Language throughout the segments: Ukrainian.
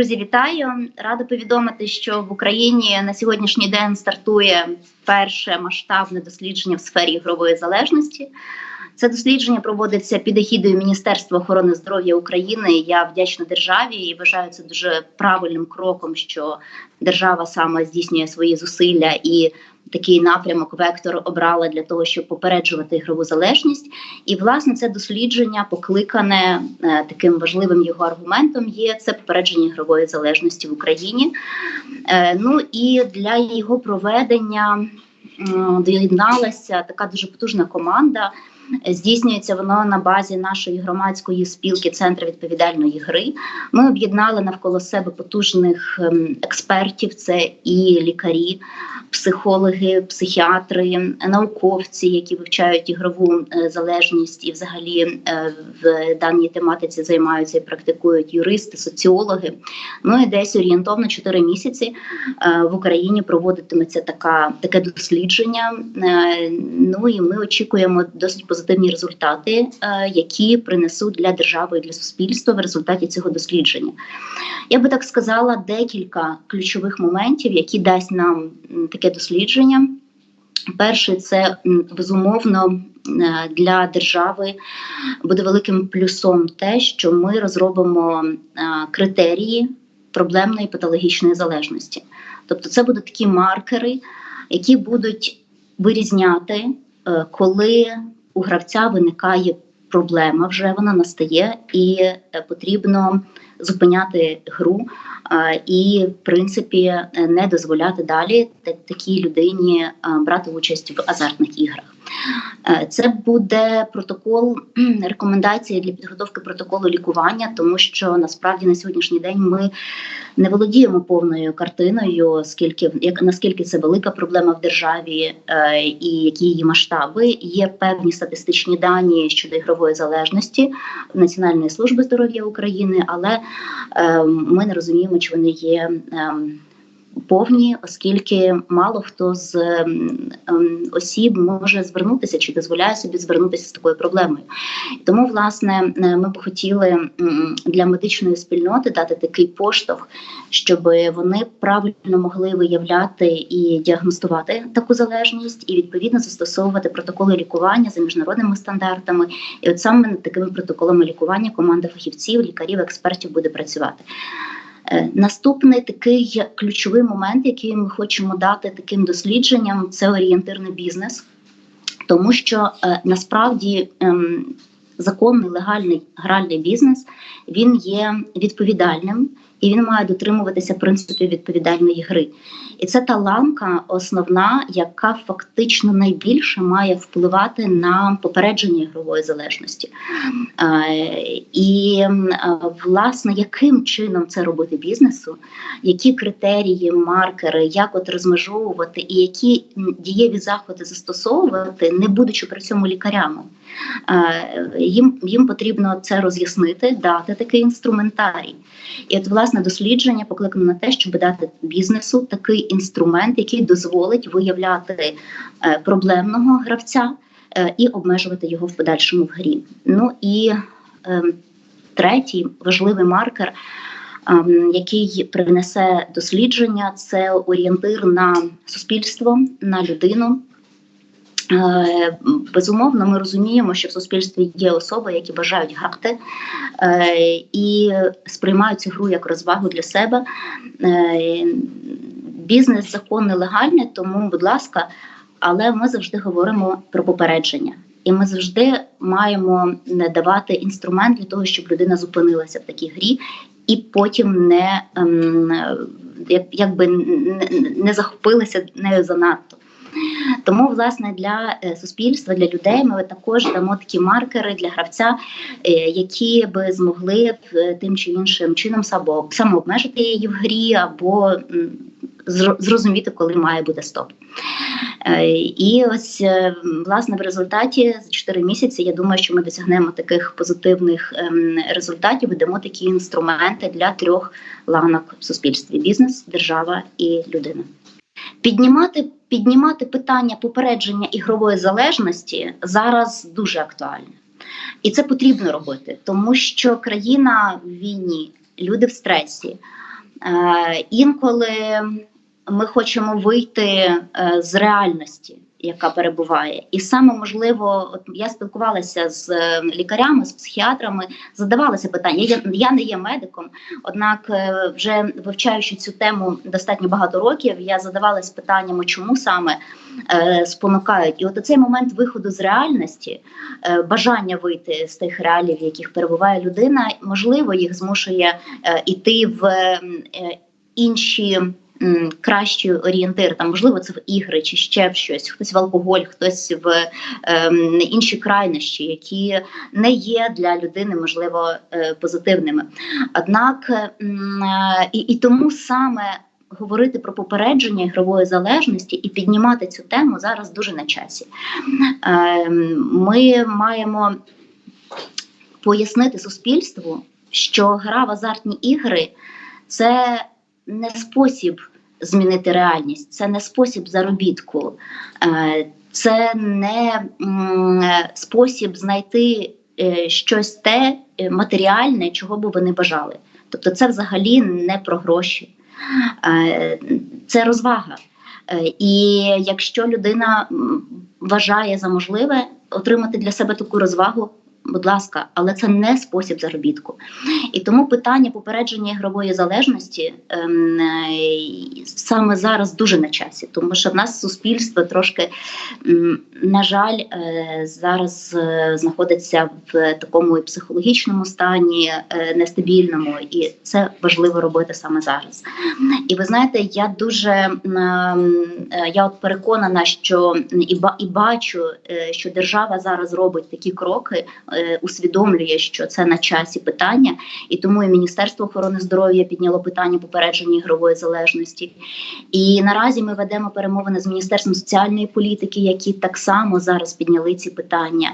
Друзі, вітаю! Рада повідомити, що в Україні на сьогоднішній день стартує перше масштабне дослідження в сфері ігрової залежності. Це дослідження проводиться під егідою Міністерства охорони здоров'я України. Я вдячна державі і вважаю це дуже правильним кроком, що держава саме здійснює свої зусилля і такий напрямок вектор обрала для того, щоб попереджувати ігрову залежність. І власне це дослідження покликане е, таким важливим його аргументом є це попередження ігрової залежності в Україні. Е, ну і для його проведення доєдналася така дуже потужна команда. Здійснюється воно на базі нашої громадської спілки Центру відповідальної гри. Ми об'єднали навколо себе потужних ем, експертів: це і лікарі, психологи, психіатри, науковці, які вивчають ігрову е, залежність і, взагалі, е, в даній тематиці займаються і практикують юристи, соціологи. Ну і десь орієнтовно 4 місяці е, в Україні проводитиметься така таке дослідження. Ну і ми очікуємо досить позитивні результати, які принесуть для держави і для суспільства в результаті цього дослідження. Я би так сказала декілька ключових моментів, які дасть нам таке дослідження. Перший це безумовно е, для держави буде великим плюсом те, що ми розробимо е, критерії проблемної патологічної залежності. Тобто, це будуть такі маркери, які будуть вирізняти, е, коли у гравця виникає проблема, вже вона настає, і потрібно зупиняти гру і, в принципі, не дозволяти далі такій людині брати участь в азартних іграх. Е, це буде протокол рекомендації для підготовки протоколу лікування, тому що насправді на сьогоднішній день ми не володіємо повною картиною, скільки як наскільки це велика проблема в державі е, і які її масштаби. Є певні статистичні дані щодо ігрової залежності Національної служби здоров'я України, але е, ми не розуміємо, чи вони є. Е, повні, оскільки мало хто з ем, осіб може звернутися чи дозволяє собі звернутися з такою проблемою. Тому, власне, е, ми б хотіли для медичної спільноти дати такий поштовх, щоб вони правильно могли виявляти і діагностувати таку залежність, і відповідно застосовувати протоколи лікування за міжнародними стандартами. І от саме над такими протоколами лікування команда фахівців, лікарів, експертів буде працювати. Е, наступний такий ключовий момент, який ми хочемо дати таким дослідженням, це орієнтирний бізнес, тому що е, насправді ем, законний легальний гральний бізнес він є відповідальним і він має дотримуватися принципів відповідальної гри. І це та ламка основна, яка фактично найбільше має впливати на попередження ігрової залежності. І власне, яким чином це робити бізнесу, які критерії, маркери, як от розмежовувати і які дієві заходи застосовувати, не будучи при цьому лікарями. Їм їм потрібно це роз'яснити, дати такий інструментарій. І от власне дослідження покликано на те, щоб дати бізнесу такий інструмент, який дозволить виявляти е, проблемного гравця е, і обмежувати його в подальшому в грі. Ну і е, третій важливий маркер. Ем, який принесе дослідження, це орієнтир на суспільство, на людину, Е, безумовно, ми розуміємо, що в суспільстві є особи, які бажають грати е, і сприймають цю гру як розвагу для себе. Е, бізнес законний легальний, тому, будь ласка, але ми завжди говоримо про попередження. І ми завжди маємо давати інструмент для того, щоб людина зупинилася в такій грі, і потім не ем, якби не захопилася нею занадто. Тому, власне, для е, суспільства, для людей ми також дамо такі маркери для гравця, е, які би змогли е, тим чи іншим чином самообмежити її в грі, або зрозуміти, коли має бути стоп. І ось власне в результаті за 4 місяці я думаю, що ми досягнемо таких позитивних ем, результатів і дамо такі інструменти для трьох ланок в суспільстві: бізнес, держава і людина. Піднімати піднімати питання попередження ігрової залежності зараз дуже актуальне. І це потрібно робити, тому що країна в війні, люди в стресі. Е, інколи ми хочемо вийти е, з реальності, яка перебуває, і саме можливо, от я спілкувалася з е, лікарями, з психіатрами, задавалася питання. Я, я не є медиком, однак, е, вже вивчаючи цю тему достатньо багато років, я задавалась питаннями, чому саме е, спонукають. І от цей момент виходу з реальності, е, бажання вийти з тих реалій, в яких перебуває людина, можливо, їх змушує е, іти в е, інші кращий орієнтир. Там можливо це в ігри чи ще в щось, хтось в алкоголь, хтось в ем, інші крайнощі, які не є для людини можливо е, позитивними. Однак е, і, і тому саме. Говорити про попередження ігрової залежності і піднімати цю тему зараз дуже на часі. Ем, Ми маємо пояснити суспільству, що гра в азартні ігри це не спосіб змінити реальність, це не спосіб заробітку, е, це не спосіб знайти е, щось те е, матеріальне, чого би вони бажали. Тобто, це взагалі не про гроші, Е, це розвага. Е, І якщо людина вважає за можливе отримати для себе таку розвагу, будь ласка, але це не спосіб заробітку. І тому питання попередження ігрової залежності ем, е, саме зараз дуже на часі, тому що в нас суспільство трошки, на жаль, е, зараз е, знаходиться в такому і психологічному стані нестабільному, і це важливо робити саме зараз. І ви знаєте, я дуже я от переконана, що і ба- і бачу, що держава зараз робить такі кроки, усвідомлює, що це на часі питання, і тому і Міністерство охорони здоров'я підняло питання попередження ігрової залежності. І наразі ми ведемо перемовини з Міністерством соціальної політики, які так само зараз підняли ці питання.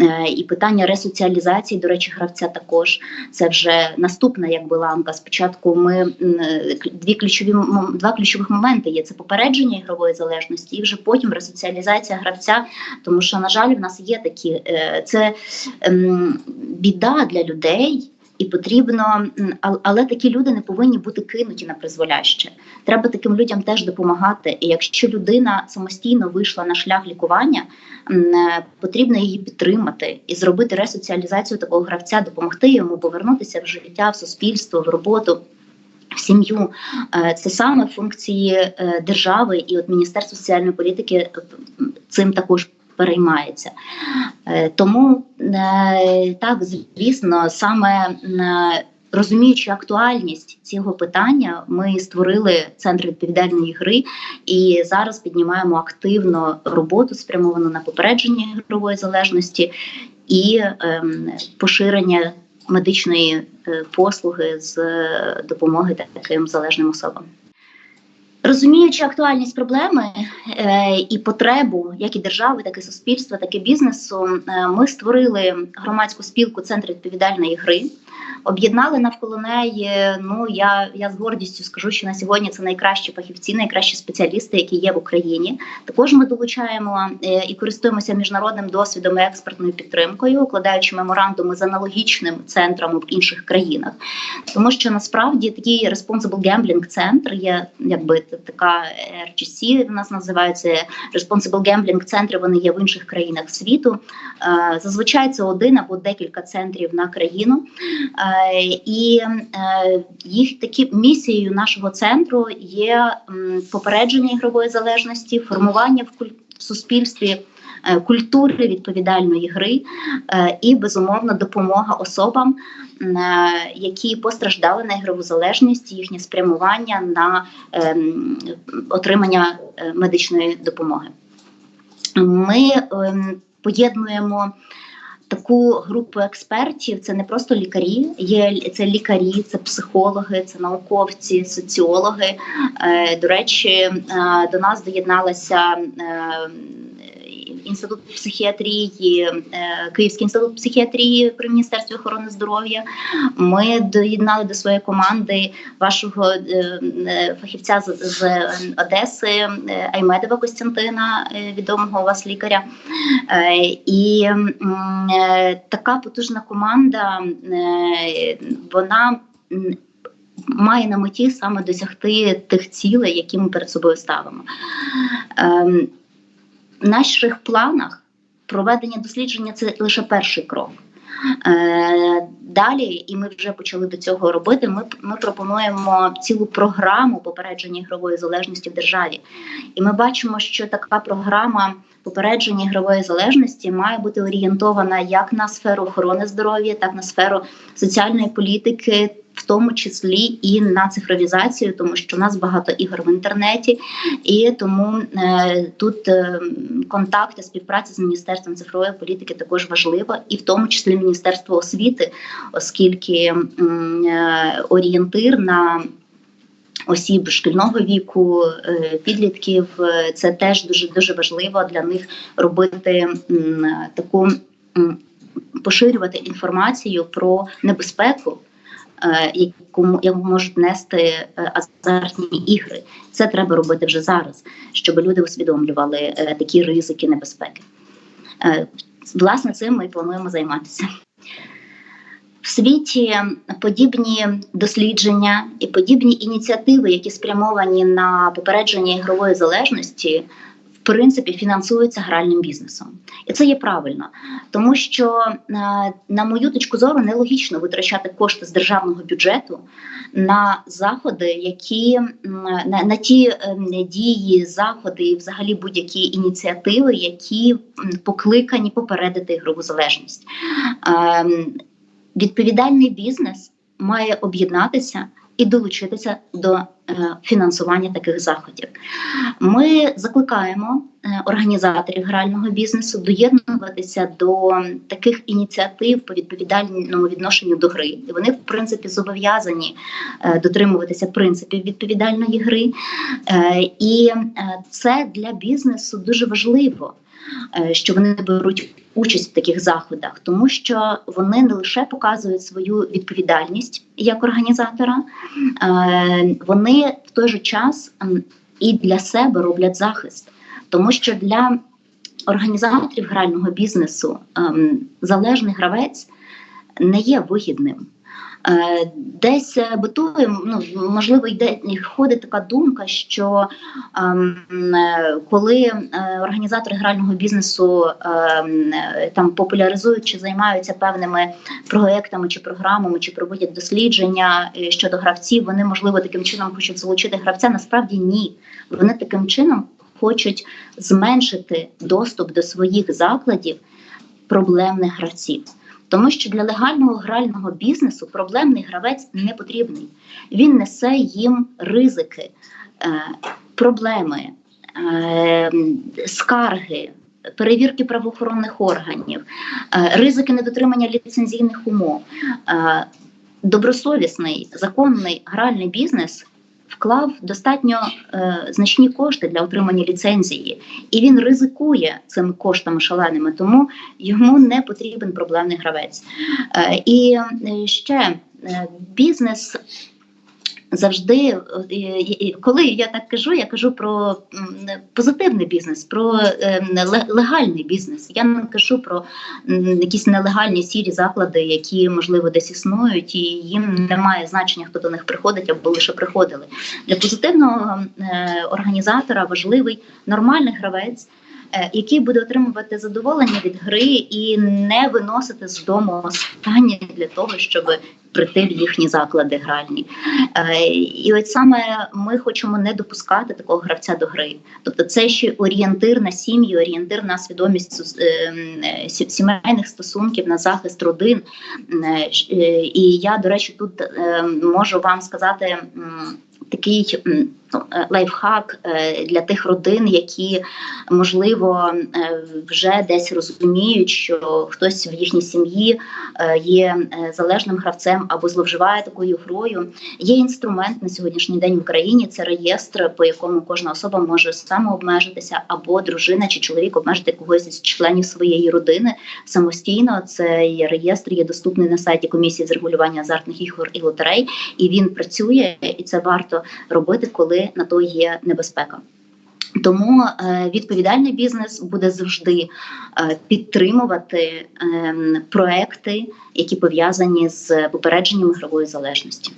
Е, І питання ресоціалізації, до речі, гравця також це вже наступна якби ланка. Спочатку ми е, дві ключові два ключових моменти є: це попередження ігрової залежності, і вже потім ресоціалізація гравця. Тому що, на жаль, в нас є такі е, це біда для людей. І потрібно, але такі люди не повинні бути кинуті на призволяще. Треба таким людям теж допомагати. І якщо людина самостійно вийшла на шлях лікування, е, потрібно її підтримати і зробити ресоціалізацію такого гравця, допомогти йому повернутися в життя, в суспільство, в роботу. В сім'ю Е, це саме функції е, держави, і от Міністерство соціальної політики цим також переймається. Е, Тому е, так, звісно, саме е, розуміючи актуальність цього питання, ми створили центр відповідальної гри і зараз піднімаємо активно роботу, спрямовану на попередження ігрової залежності і ем, поширення медичної послуги з допомоги таким залежним особам. Розуміючи актуальність проблеми е, і потребу, як і держави, так і суспільства, так і бізнесу, е, ми створили громадську спілку Центр відповідальної гри. Об'єднали навколо неї. Ну я, я з гордістю скажу, що на сьогодні це найкращі фахівці, найкращі спеціалісти, які є в Україні. Також ми долучаємо е, і користуємося міжнародним досвідом і експертною підтримкою, укладаючи меморандуми з аналогічним центром в інших країнах, тому що насправді такий Responsible Gambling центр є, якби така RGC, в нас називається Responsible Gambling центри. Вони є в інших країнах світу. Е, Зазвичай це один або декілька центрів на країну. І е, їх такі місією нашого центру є попередження ігрової залежності, формування в куль- в суспільстві. е, Культури відповідальної гри е, і безумовно допомога особам, які постраждали на ігрову залежність, їхнє спрямування на отримання медичної допомоги. Ми ем, поєднуємо таку групу експертів. Це не просто лікарі, є це лікарі, це психологи, це науковці, соціологи. Е, До речі, е, до нас доєдналася. Інститут психіатрії, е, Київський інститут психіатрії при міністерстві охорони здоров'я. Ми доєднали до своєї команди вашого е, е, фахівця з, Одеси Аймедова Костянтина, відомого у вас лікаря. І така потужна команда, вона має на меті саме досягти тих цілей, які ми перед собою ставимо. Ем, наших планах проведення дослідження це лише перший крок. Е, Далі, і ми вже почали до цього робити. Ми, ми пропонуємо цілу програму попередження ігрової залежності в державі. І ми бачимо, що така програма попередження ігрової залежності має бути орієнтована як на сферу охорони здоров'я, так на сферу соціальної політики. В тому числі і на цифровізацію, тому що у нас багато ігор в інтернеті, і тому е, тут е, контакти, співпраця з міністерством цифрової політики також важлива, і в тому числі Міністерство освіти, оскільки е, орієнтир на осіб шкільного віку, підлітків, це теж дуже дуже важливо для них робити таку поширювати інформацію про небезпеку. Е, Яку, яку можуть нести е, азартні ігри, це треба робити вже зараз, щоб люди усвідомлювали е, такі ризики небезпеки. Власне, цим ми плануємо займатися. В світі подібні дослідження і подібні ініціативи, які спрямовані на попередження ігрової залежності, принципі фінансуються гральним бізнесом, і це є правильно, тому що е, на мою точку зору нелогічно витрачати кошти з державного бюджету на заходи, які на, на ті ем, дії, заходи і взагалі будь-які ініціативи, які покликані попередити ігрову залежність. Ем, Відповідальний бізнес має об'єднатися і долучитися до е, фінансування таких заходів. Ми закликаємо е, організаторів грального бізнесу доєднуватися до таких ініціатив по відповідальному відношенню до гри. Вони, в принципі, зобов'язані е, дотримуватися принципів відповідальної гри. І це для бізнесу дуже важливо. Е, Що вони беруть участь в таких заходах, тому що вони не лише показують свою відповідальність як організатора, е, вони в той же час і для себе роблять захист, тому що для організаторів грального бізнесу ем, залежний гравець не є вигідним. Е, Десь е, битує, ну можливо, йде ходить така думка, що ем, е, коли організатори грального бізнесу ем, там популяризують чи займаються певними проектами чи програмами, чи проводять дослідження щодо гравців, вони можливо таким чином хочуть залучити гравця. Насправді ні, вони таким чином хочуть зменшити доступ до своїх закладів проблемних гравців. Тому що для легального грального бізнесу проблемний гравець не потрібний. Він несе їм ризики, е, проблеми, е, скарги, перевірки правоохоронних органів, е, ризики недотримання ліцензійних умов. Добросовісний законний гральний бізнес вклав достатньо е, значні кошти для отримання ліцензії, і він ризикує цими коштами шаленими, тому йому не потрібен проблемний гравець. Е, і е, ще е, бізнес. Завжди, е, коли я так кажу, я кажу про позитивний бізнес, про е, легальний бізнес. Я не кажу про якісь нелегальні сірі заклади, які можливо десь існують, і їм немає значення, хто до них приходить або лише приходили. Для позитивного е, організатора важливий нормальний гравець. е, Який буде отримувати задоволення від гри і не виносити з дому останнє для того, щоб прийти в їхні заклади гральні. Е, І от саме ми хочемо не допускати такого гравця до гри. Тобто, це ще орієнтир на сім'ї, орієнтир на свідомість е, сімейних стосунків, на захист родин. Е, І я, до речі, тут можу вам сказати. Такий ну, лайфхак для тих родин, які можливо вже десь розуміють, що хтось в їхній сім'ї є залежним гравцем або зловживає такою грою. Є інструмент на сьогоднішній день в Україні. Це реєстр, по якому кожна особа може самообмежитися, або дружина чи чоловік обмежити когось із членів своєї родини самостійно. Цей реєстр є доступний на сайті комісії з регулювання азартних ігор і лотерей, і він працює, і це варто робити, коли на то є небезпека. Тому е, відповідальний бізнес буде завжди е, підтримувати ем, проекти, які пов'язані з попередженням ігрової залежності.